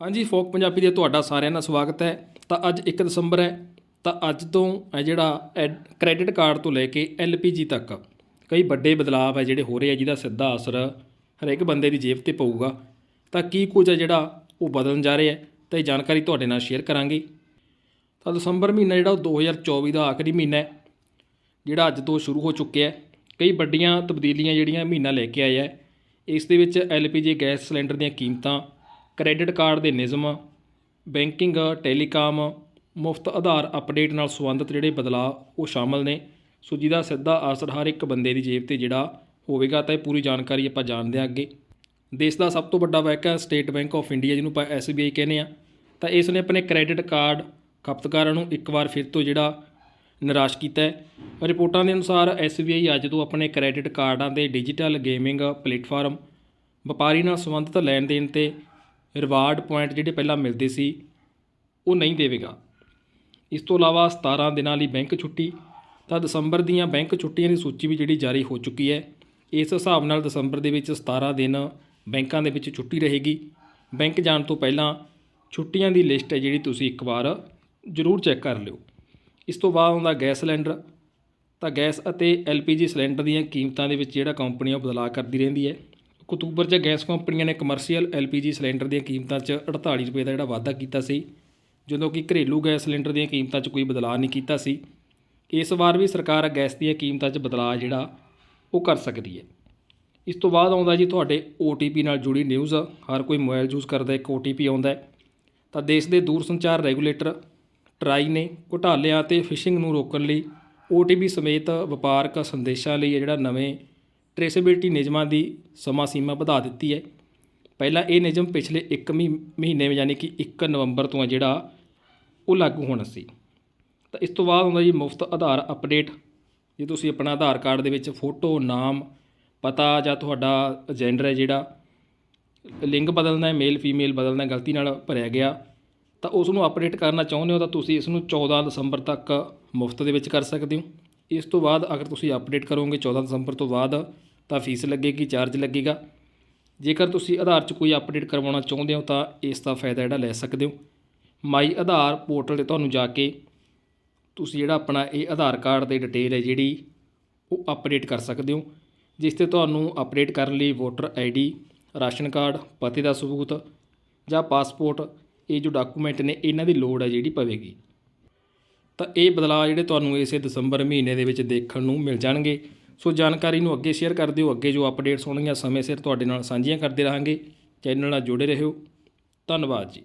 ਹਾਂਜੀ, ਫੋਕ ਪੰਜਾਬੀ ਦੇ ਤੁਹਾਡਾ ਸਾਰਿਆਂ ਦਾ ਸਵਾਗਤ ਹੈ। ਤਾਂ ਅੱਜ 1 ਦਸੰਬਰ ਹੈ। ਤਾਂ ਅੱਜ ਤੋਂ ਇਹ ਜਿਹੜਾ ਕ੍ਰੈਡਿਟ ਕਾਰਡ ਤੋਂ ਲੈ ਕੇ ਐਲਪੀਜੀ ਤੱਕ ਕਈ ਵੱਡੇ ਬਦਲਾਅ ਹੈ ਜਿਹੜੇ ਹੋ ਰਹੇ ਆ, ਜਿਹਦਾ ਸਿੱਧਾ ਅਸਰ ਹਰੇਕ ਬੰਦੇ ਦੀ ਜੇਬ ਤੇ ਪਊਗਾ। ਤਾਂ ਕੀ ਕੁਝ ਹੈ ਜਿਹੜਾ ਉਹ ਬਦਲਣ ਜਾ ਰਿਹਾ ਹੈ ਤਾਂ ਇਹ ਜਾਣਕਾਰੀ ਤੁਹਾਡੇ ਨਾਲ ਸ਼ੇਅਰ ਕਰਾਂਗੇ। ਤਾਂ ਦਸੰਬਰ ਮਹੀਨਾ ਜਿਹੜਾ ਉਹ 2024 ਦਾ ਆਖਰੀ ਮਹੀਨਾ ਹੈ, ਜਿਹੜਾ ਅੱਜ ਤੋਂ ਸ਼ੁਰੂ ਹੋ ਚੁੱਕਿਆ ਹੈ। ਕਈ ਵੱਡੀਆਂ ਤਬਦੀਲੀਆਂ ਜਿਹੜੀਆਂ ਮਹੀਨਾ ਲੈ ਕੇ ਆਇਆ ਹੈ, ਇਸ ਦੇ ਵਿੱਚ ਐਲਪੀਜੀ ਗੈਸ ਸਿਲੰਡਰ ਦੀਆਂ ਕੀਮਤਾਂ ਕ੍ਰੈਡਿਟ ਕਾਰਡ ਦੇ ਨਿਯਮ, ਬੈਂਕਿੰਗ, ਟੈਲੀਕਾਮ, ਮੁਫਤ ਆਧਾਰ ਅਪਡੇਟ ਨਾਲ ਸੰਬੰਧਿਤ ਜਿਹੜੇ ਬਦਲਾਅ ਉਹ ਸ਼ਾਮਲ ਨੇ। ਸੋ ਜਿਹਦਾ ਸਿੱਧਾ ਅਸਰ ਹਰ ਇੱਕ ਬੰਦੇ ਦੀ ਜੇਬ ਤੇ ਜਿਹੜਾ ਹੋਵੇਗਾ ਤਾਂ ਇਹ ਪੂਰੀ ਜਾਣਕਾਰੀ ਆਪਾਂ ਜਾਣਦੇ ਹਾਂ ਅੱਗੇ। ਦੇਸ਼ ਦਾ ਸਭ ਤੋਂ ਵੱਡਾ ਬੈਂਕ ਹੈ, ਸਟੇਟ ਬੈਂਕ ਆਫ ਇੰਡੀਆ, ਜਿਹਨੂੰ ਆਪਾਂ ਐਸਬੀਆਈ ਕਹਿੰਦੇ ਆ ਤਾਂ ਇਸ ਨੇ ਆਪਣੇ ਕ੍ਰੈਡਿਟ ਕਾਰਡ ਖਪਤਕਾਰਾਂ ਨੂੰ ਇੱਕ ਵਾਰ ਫਿਰ ਤੋਂ ਜਿਹੜਾ ਨਿਰਾਸ਼ ਕੀਤਾ ਹੈ। ਰਿਪੋਰਟਾਂ ਦੇ ਅਨੁਸਾਰ ਐਸਬੀਆਈ ਅੱਜ ਤੋਂ ਆਪਣੇ ਕ੍ਰੈਡਿਟ ਕਾਰਡਾਂ ਦੇ ਡਿਜੀਟਲ ਗੇਮਿੰਗ ਪਲੇਟਫਾਰਮ, ਵਪਾਰੀ ਨਾਲ ਸੰਬੰਧਿਤ ਲੈਣ ਦੇਣ ਤੇ ਰਿਵਾਰਡ ਪੁਆਇੰਟ ਜਿਹੜੇ ਪਹਿਲਾਂ ਮਿਲਦੇ ਸੀ, ਉਹ ਨਹੀਂ ਦੇਵੇਗਾ। ਇਸ ਤੋਂ ਇਲਾਵਾ 17 ਦਿਨਾਂ ਲਈ ਬੈਂਕ ਛੁੱਟੀ, ਤਾਂ ਦਸੰਬਰ ਦੀਆਂ ਬੈਂਕ ਛੁੱਟੀਆਂ ਦੀ ਸੂਚੀ ਵੀ ਜਿਹੜੀ ਜਾਰੀ ਹੋ ਚੁੱਕੀ ਹੈ, ਇਸ ਹਿਸਾਬ ਨਾਲ ਦਸੰਬਰ ਦੇ ਵਿੱਚ 17 ਦਿਨ ਬੈਂਕਾਂ ਦੇ ਵਿੱਚ ਛੁੱਟੀ ਰਹੇਗੀ। ਬੈਂਕ ਜਾਣ ਤੋਂ ਪਹਿਲਾਂ ਛੁੱਟੀਆਂ ਦੀ ਲਿਸਟ ਹੈ ਜਿਹੜੀ ਤੁਸੀਂ ਇੱਕ ਵਾਰ ਜ਼ਰੂਰ ਚੈੱਕ ਕਰ ਲਿਓ। ਇਸ ਤੋਂ ਬਾਅਦ ਆਉਂਦਾ ਗੈਸ ਸਿਲੰਡਰ, ਤਾਂ ਗੈਸ ਅਤੇ ਐਲਪੀਜੀ ਸਿਲੰਡਰ ਦੀਆਂ ਕੀਮਤਾਂ ਦੇ ਵਿੱਚ ਜਿਹੜਾ ਕੰਪਨੀ ਉਹ ਬਦਲਾਅ ਕਰਦੀ ਰਹਿੰਦੀ ਹੈ। ਅਕਤੂਬਰ 'ਚ ਗੈਸ ਕੰਪਨੀਆਂ ਨੇ ਕਮਰਸ਼ੀਅਲ ਐਲਪੀਜੀ ਸਿਲੰਡਰ ਦੀਆਂ ਕੀਮਤਾਂ 'ਚ 48 ਰੁਪਏ ਦਾ ਜਿਹੜਾ ਵਾਧਾ ਕੀਤਾ ਸੀ, ਜਦੋਂ ਕਿ ਘਰੇਲੂ ਗੈਸ ਸਿਲੰਡਰ ਦੀਆਂ ਕੀਮਤਾਂ 'ਚ ਕੋਈ ਬਦਲਾਅ ਨਹੀਂ ਕੀਤਾ ਸੀ। ਇਸ ਵਾਰ ਵੀ ਸਰਕਾਰ ਗੈਸ ਦੀਆਂ ਕੀਮਤਾਂ 'ਚ ਬਦਲਾਅ ਜਿਹੜਾ, ਉਹ ਕਰ ਸਕਦੀ ਹੈ। ਇਸ ਤੋਂ ਬਾਅਦ ਆਉਂਦਾ ਜੀ ਤੁਹਾਡੇ OTP ਨਾਲ ਜੁੜੀ ਨਿਊਜ਼ ਹਰ ਕੋਈ ਮੋਬਾਈਲ ਯੂਜ਼ ਕਰਦਾ, ਇੱਕ OTP ਆਉਂਦਾ ਹੈ। ਤਾਂ ਦੇਸ਼ ਦੇ ਦੂਰਸੰਚਾਰ ਰੈਗੂਲੇਟਰ ਟਰਾਈ ਨੇ ਘੁਟਾਲਿਆਂ ਤੇ ਫਿਸ਼ਿੰਗ ਨੂੰ ਰੋਕਣ ਲਈ OTP ਸਮੇਤ ਵਪਾਰਕ ਸੰਦੇਸ਼ਾਂ ਲਈ ਜਿਹੜਾ ਨਵੇਂ ਟ੍ਰੇਸੇਬਿਲਟੀ ਨਿਯਮਾਂ ਦੀ ਸਮਾਂ ਸੀਮਾ ਵਧਾ ਦਿੱਤੀ ਹੈ। ਪਹਿਲਾਂ ਇਹ ਨਿਯਮ ਪਿਛਲੇ 1 ਮਹੀਨੇ ਯਾਨੀ ਕਿ 1 ਨਵੰਬਰ ਤੋਂ ਹੈ ਜਿਹੜਾ ਉਹ ਲਾਗੂ ਹੋਣਾ ਸੀ। ਤਾਂ ਇਸ ਤੋਂ ਬਾਅਦ ਹੁੰਦਾ ਜੀ ਮੁਫਤ ਆਧਾਰ ਅਪਡੇਟ ਜੇ ਤੁਸੀਂ ਆਪਣਾ ਆਧਾਰ ਕਾਰਡ ਦੇ ਵਿੱਚ ਫੋਟੋ, ਨਾਮ, ਪਤਾ ਜਾਂ ਤੁਹਾਡਾ ਜੈਂਡਰ ਹੈ ਜਿਹੜਾ, ਲਿੰਗ ਬਦਲਣਾ ਹੈ ਮੇਲ ਫੀਮੇਲ ਬਦਲਣਾ ਗਲਤੀ ਨਾਲ ਭਰਿਆ ਗਿਆ, ਤਾਂ ਉਸ ਨੂੰ ਅਪਡੇਟ ਕਰਨਾ ਚਾਹੁੰਦੇ ਹੋ ਤਾਂ ਤੁਸੀਂ ਇਸ ਨੂੰ 14 ਦਸੰਬਰ ਤੱਕ ਮੁਫਤ ਦੇ ਵਿੱਚ ਕਰ ਸਕਦੇ ਹੋ। ਇਸ ਤੋਂ ਬਾਅਦ ਅਗਰ ਤੁਸੀਂ ਅਪਡੇਟ ਕਰੋਗੇ 14 ਦਸੰਬਰ ਤੋਂ ਬਾਅਦ ਤਾਂ ਫੀਸ ਲੱਗੇਗੀ ਚਾਰਜ ਲੱਗੇਗਾ। ਜੇਕਰ ਤੁਸੀਂ ਆਧਾਰ 'ਚ ਕੋਈ ਅਪਡੇਟ ਕਰਵਾਉਣਾ ਚਾਹੁੰਦੇ ਹੋ ਤਾਂ ਇਸ ਦਾ ਫਾਇਦਾ ਜਿਹੜਾ ਲੈ ਸਕਦੇ ਹੋ। ਮਾਈ ਆਧਾਰ ਪੋਰਟਲ ਤੇ ਤੁਹਾਨੂੰ ਜਾ ਕੇ ਤੁਸੀਂ ਜਿਹੜਾ ਆਪਣਾ ਇਹ ਆਧਾਰ ਕਾਰਡ ਦੀ ਡਿਟੇਲ ਹੈ ਜਿਹੜੀ ਉਹ ਅਪਡੇਟ ਕਰ ਸਕਦੇ ਹੋ, ਜਿਸ ਤੇ ਤੁਹਾਨੂੰ ਅਪਡੇਟ ਕਰਨ ਲਈ ਵੋਟਰ ਆਈਡੀ ਰਾਸ਼ਨ ਕਾਰਡ, ਪਤੇ ਦਾ ਸਬੂਤ ਜਾਂ ਪਾਸਪੋਰਟ ਇਹ ਜੋ ਡਾਕੂਮੈਂਟ ਨੇ ਇਹਨਾਂ ਦੀ ਲੋੜ ਹੈ ਜਿਹੜੀ ਪਵੇਗੀ। ਤਾਂ ਇਹ ਬਦਲਾਅ ਜਿਹੜੇ ਤੁਹਾਨੂੰ ਇਸੇ ਦਸੰਬਰ ਮਹੀਨੇ ਦੇ ਵਿੱਚ ਦੇਖਣ ਨੂੰ ਮਿਲ ਜਾਣਗੇ। ਸੋ ਜਾਣਕਾਰੀ ਨੂੰ ਅੱਗੇ ਸ਼ੇਅਰ ਕਰ ਦਿਓ। ਅੱਗੇ ਜੋ ਅਪਡੇਟਸ ਹੋਣਗੀਆਂ, ਸਮੇਂ ਸਿਰ ਤੁਹਾਡੇ ਨਾਲ ਸਾਂਝੀਆਂ ਕਰਦੇ ਰਹਾਂਗੇ। ਚੈਨਲ ਨਾਲ ਜੁੜੇ ਰਹੋ। ਧੰਨਵਾਦ ਜੀ।